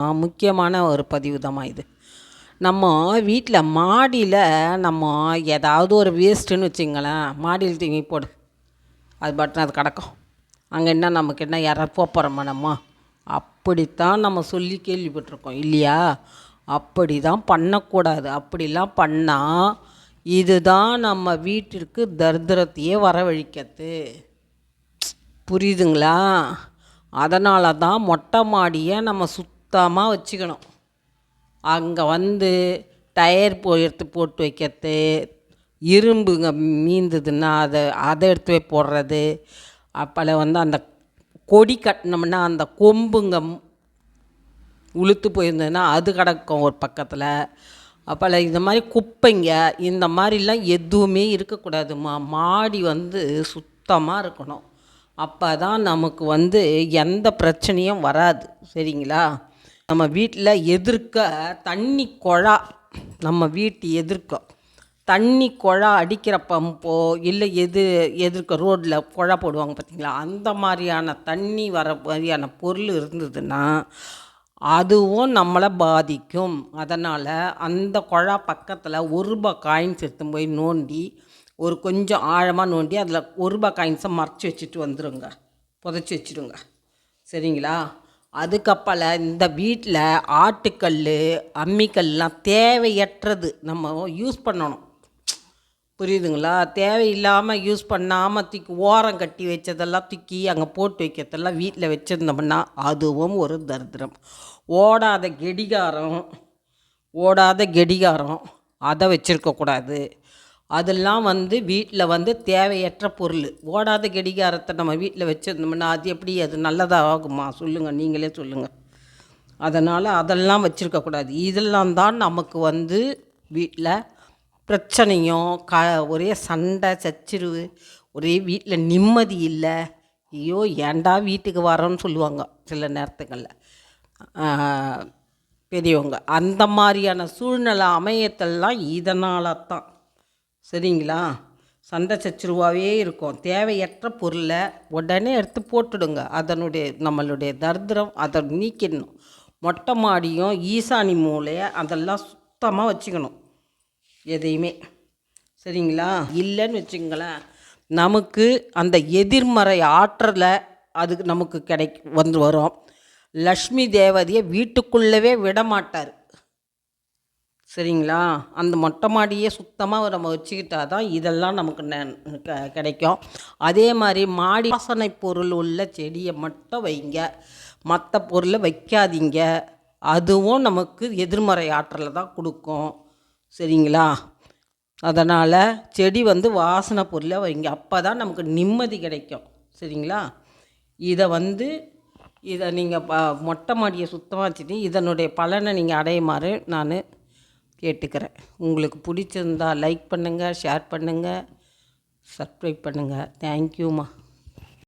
முக்கியமான ஒரு பதிவு தான் இது. நம்ம வீட்டில் மாடியில் நம்ம ஏதாவது ஒரு வேஸ்ட்டுன்னு வச்சுங்களேன் மாடியில் தூங்கி போடு. அது பட்டன் அது கிடக்கும். அங்கே என்ன நமக்கு என்ன யாராவது போகிறோமா நம்ம? அப்படித்தான் நம்ம சொல்லி கேள்விப்பட்டிருக்கோம் இல்லையா? அப்படி தான் பண்ணக்கூடாது. அப்படிலாம் பண்ணால் இதுதான் நம்ம வீட்டிற்கு தரித்திரத்தையே வரவழிக்கிறது. புரியுதுங்களா? அதனால தான் மொட்டை மாடியை நம்ம சுத்தமாக வச்சுக்கணும். அங்கே வந்து டயர் போ எடுத்து போட்டு வைக்கிறது இரும்புங்க மீந்ததுன்னா அதை அதை எடுத்து போய் போடுறது. அப்போல வந்து அந்த கொடி கட்டினோம்னா அந்த கொம்புங்க உளுத்து போயிருந்ததுன்னா அது கிடக்கும் ஒரு பக்கத்தில். அப்போல இந்த மாதிரி குப்பைங்க இந்த மாதிரிலாம் எதுவுமே இருக்கக்கூடாதும்மா மாடி வந்து சுத்தமாக இருக்கணும். அப்போ தான் நமக்கு வந்து எந்த பிரச்சனையும் வராது. சரிங்களா? நம்ம வீட்டில் எதிர்க்க தண்ணி குழா நம்ம வீட்டு எதிர்க்க தண்ணி குழா அடிக்கிற பம்போ இல்லை எது எதிர்க்க ரோட்டில் குழா போடுவாங்க பார்த்தீங்களா அந்த மாதிரியான தண்ணி வர மாதிரியான பொருள் இருந்ததுன்னா அதுவும் நம்மளை பாதிக்கும். அதனால் அந்த குழா பக்கத்தில் ஒரு ரூபாய் காயின்ஸ் எடுத்து போய் நோண்டி ஒரு கொஞ்சம் ஆழமாக நோண்டி அதில் ஒரு ரூபாய் காயின்ஸை மறைச்சி வச்சுட்டு வந்துடுங்க புதைச்சி வச்சுடுங்க. சரிங்களா? அதுக்கப்பல இந்த வீட்டில் ஆட்டுக்கல் அம்மிக்கல்லாம் தேவையற்றது நம்ம யூஸ் பண்ணணும். புரியுதுங்களா? தேவையில்லாமல் யூஸ் பண்ணாமல் தூக்கி ஓரம் கட்டி வச்சதெல்லாம் தூக்கி அங்கே போட்டு வைக்கிறதெல்லாம் வீட்டில் வச்சுருந்தோம்னா அதுவும் ஒரு தரித்திரம். ஓடாத கெடிகாரம் ஓடாத கெடிகாரம் அதை வச்சுருக்கக்கூடாது. அதெல்லாம் வந்து வீட்டில் வந்து தேவையற்ற பொருள். ஓடாத கெடிகாரத்தை நம்ம வீட்டில் வச்சுருந்தோம்னா அது எப்படி அது நல்லதாக ஆகுமா? சொல்லுங்கள் நீங்களே சொல்லுங்கள் அதனால் அதெல்லாம் வச்சுருக்கக்கூடாது இதெல்லாம் தான் நமக்கு வந்து வீட்டில் பிரச்சனையும் க ஒரே சண்டை சச்சிருவு ஒரே வீட்டில் நிம்மதி இல்லை. ஐயோ ஏன்டா வீட்டுக்கு வரோன்னு சொல்லுவாங்க சில நேரத்துங்களில் பெரியவங்க. அந்த மாதிரியான சூழ்நிலை அமையத்தெல்லாம் இதனால தான். சரிங்களா? சண்டை சச்சுருவாகவே இருக்கும். தேவையற்ற பொருளை உடனே எடுத்து போட்டுடுங்க. அதனுடைய நம்மளுடைய தரித்திரம் அதை நீக்கிடணும். மொட்டை மாடியும் ஈசானி மூலையை அதெல்லாம் சுத்தமாக வச்சுக்கணும். எதையுமே. சரிங்களா? இல்லைன்னு வச்சுங்களேன் நமக்கு அந்த எதிர்மறை ஆற்றலை அதுக்கு நமக்கு கிடை வந்து வரும். லக்ஷ்மி தேவதையை வீட்டுக்குள்ளவே விட மாட்டார் சரிங்களா? அந்த மொட்டை மாடியே சுத்தமாக நம்ம வச்சுக்கிட்டா தான் இதெல்லாம் நமக்கு ந- க- கிடைக்கும். அதே மாதிரி மாடி வாசனை பொருள் உள்ள செடியை மட்டும் வைங்க. மற்ற பொருளை வைக்காதீங்க. அதுவும் நமக்கு எதிர்மறை ஆற்றலை தான் கொடுக்கும். சரிங்களா? அதனால் செடி வந்து வாசனை பொருளை வைங்க. அப்போ தான் நமக்கு நிம்மதி கிடைக்கும். சரிங்களா? இதை வந்து இதை நீங்கள் ப மொட்டை மாடியை சுத்தமாக வச்சுட்டு இதனுடைய பலனை நீங்கள் அடையுமாறு நான் கேட்டுக்கிறேன். உங்களுக்கு பிடிச்சிருந்தா லைக் பண்ணுங்கள் ஷேர் பண்ணுங்கள் சப்ஸ்கிரைப் பண்ணுங்கள் தேங்க்யூம்மா